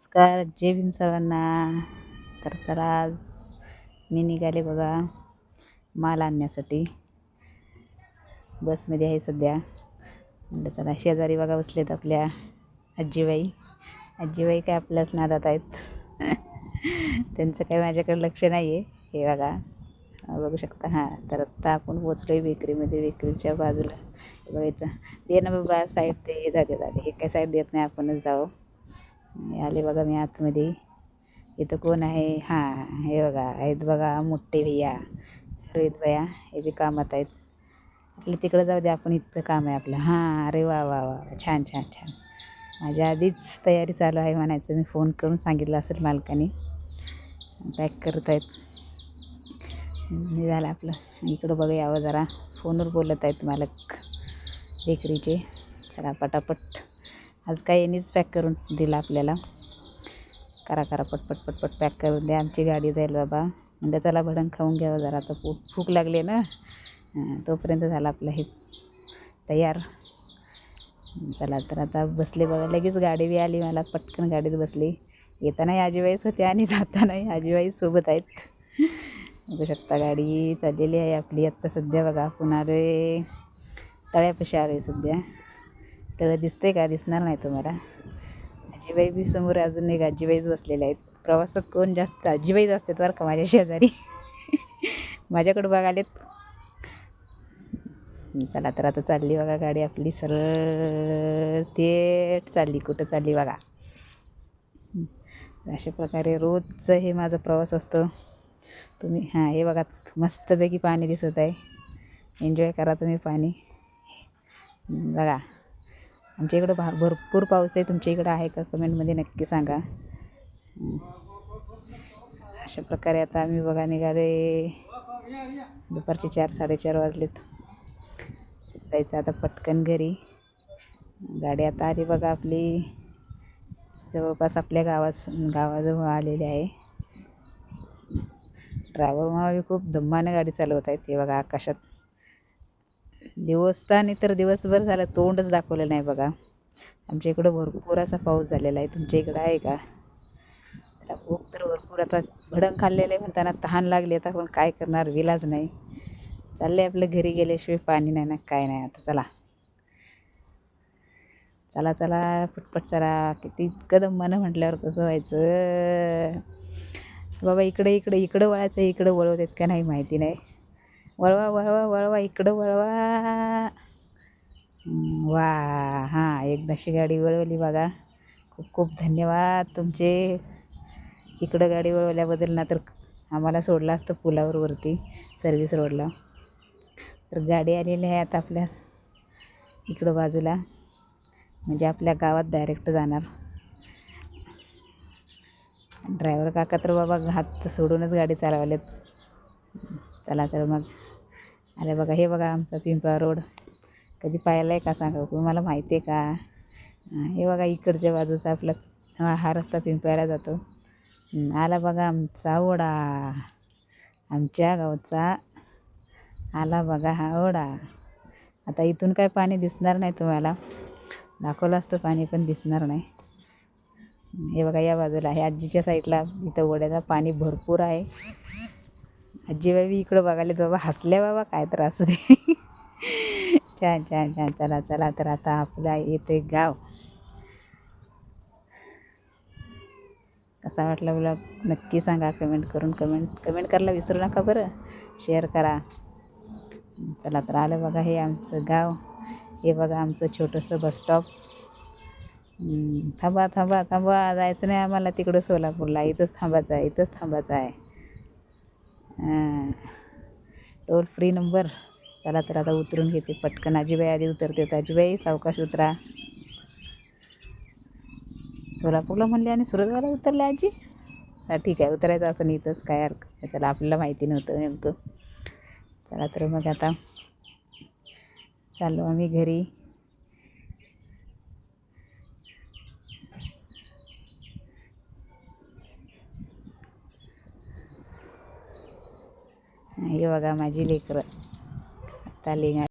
नमस्कार जय भीम सर्वांना. तर चला आज मी निघाले बघा माल आणण्यासाठी. बसमध्ये आहे सध्या. म्हणलं चला शेजारी बघा बसलेत आपल्या आजीबाई. आजीबाई काय आपल्याच नादात आहेत. त्यांचं काही माझ्याकडे लक्ष नाही आहे हे बघा बघू शकता. हां तर आत्ता आपण पोचलो आहे बेकरीमध्ये बेकरीच्या बाजूला. बघायचं दे ना बाबा साईड ते जाते जाते. हे काय साईड देत नाही आपणच जावं. आले बघा मी आतमध्ये. इथं कोण आहे? हां हे बघा आहेत बघा मोठे भैया. रोहित भैया हे बी कामात आहेत. आपलं तिकडं जाऊ दे आपण इथं काम आहे आपलं. हां अरे वा वा वा छान छान छान. माझ्या आधीच तयारी चालू आहे म्हणायचं. मी फोन करून सांगितलं असेल मालकाने. पॅक करत आहेत. हे झालं आपलं. इकडं बघा यावं जरा. फोनवर बोलत आहेत मालक. बेकरीचे. चला पटापट. आज काय यांनीच पॅक करून दिलं आपल्याला. करा करा पटपट पटपट पॅक करून द्या. आमची गाडी जाईल बाबा. म्हणजे चला भडंग खाऊन घ्यावं जरा. आता पोट भूक लागली ना. तोपर्यंत झाला आपलं हे तयार. चला तर आता बसले बघा. लगेच गाडी बी आली मला. पटकन गाडीत बसली. येतानाही आजीबाईच होते आणि जातानाही आजीबाई सोबत आहेत. बघू शकता गाडी चाललेली आहे आपली. आत्ता सध्या बघा आपण आलो आहे तळ्यापाशी आलो आहे सध्या. तळं दिसते का? दिसणार नाही तुम्हाला. आजीबाई बी समोर अजून एक आजीबाईच बसलेल्या आहेत. प्रवासात कोण जास्त आजीबाईच असतात बरं का माझ्या शेजारी? माझ्याकडं बघालेत. चला तर आता चालली बघा गाडी आपली. सरळ थेट चालली. कुठं चालली बघा. अशा प्रकारे रोजचं हे माझा प्रवास असतो. तुम्ही हां हे बघा मस्तपैकी पाणी दिसत आहे. एन्जॉय करा तुम्ही पाणी. बघा. आमच्या इकडं भा भरपूर पाऊस आहे. तुमच्या इकडं आहे का? कमेंटमध्ये नक्की सांगा. अशा प्रकारे आता आम्ही बघा निघाले दुपारचे चार साडेचार वाजलेत. जायचं आता पटकन घरी. गाडी आता आली बघा आपली. जवळपास आपल्या गावास गावाजवळ आलेली आहे. ड्रायव्हर मावी खूप दम्मानं गाडी चालवत आहेत. ते बघा आकाशात. दिवसतानी तर दिवसभर झालं तोंडच दाखवलं नाही बघा. आमच्या इकडं भरपूर असा पाऊस झालेला आहे तुमच्या इकडं आहे का? त्याला खूप तर भरपूर आता भडंग खाल्लेलं आहे म्हणताना तहान लागली आता पण काय करणार? विलाज नाही. चालले आपलं घरी गेल्याशिवाय पाणी नाही ना काय नाही. आता चला. चला चला पटपट चला. किती इतकं मन म्हटल्यावर कसं व्हायचं? बाबा इकडे इकडे इकडं वळायचं इकडं वळवत आहेत का नाही माहिती नाही. वळवा वळवा वळवा इकडं वळवा. वा हां एकदाशी गाडी वळवली बघा. खूप खूप धन्यवाद तुमचे. इकडं गाडी वळवल्याबद्दल ना तर आम्हाला सोडलं असतं पुलावर वरती सर्व्हिस रोडला तर गाडी आलेली आहे आता आपल्या इकडं बाजूला. म्हणजे आपल्या गावात डायरेक्ट जाणार. ड्रायव्हर काका तर बाबा हात सोडूनच गाडी चालवलेत. चला तर मग. अरे बघा हे बघा आमचा पिंपळा रोड. कधी पाहिला आहे का सांगा? तुम्हाला माहिती आहे का? हे बघा इकडच्या बाजूचा आपला हा रस्ता पिंपळ्याला जातो. आला बघा आमचा ओढा. आमच्या गावचा आला बघा हा ओढा. आता इथून काय पाणी दिसणार नाही तुम्हाला. दाखवलं असतं पाणी पण दिसणार नाही. हे बघा या बाजूला आहे. आजीच्या साईडला इथं ओढ्याचा पाणी भरपूर आहे. आजीबाई इकडं बघायला बाबा हसल्या बाबा काय तर असू दे. छान छान छान. चला चला तर आता आपला येते गाव. कसा वाटला ब्लॉग? नक्की सांगा. कमेंट करून कमेंट कमेंट करायला विसरू नका बरं. शेअर करा. चला तर आलं बघा हे आमचं गाव. हे बघा आमचं छोटंसं बसस्टॉप थांबा थांबा थांबा. जायचं नाही आम्हाला तिकडं सोलापूरला. इथंच थांबायचं आहे इथंच थांबायचं आहे. Toll free number. चला तर आता उतरून घेते पटकन. आजीबाई आधी उतरते तर आजीबाई सावकाश उतरा. सोलापूरला म्हणले आणि सुरतवाला उतरले आजी? हा ठीक आहे. उतरायचं असं नाही इथंच काय हरकत नाही. आपल्याला माहिती नव्हतं नेमकं. चला तर मग आता चाललो आम्ही घरी. हे बघा माझी लेकरं. आता लिंगा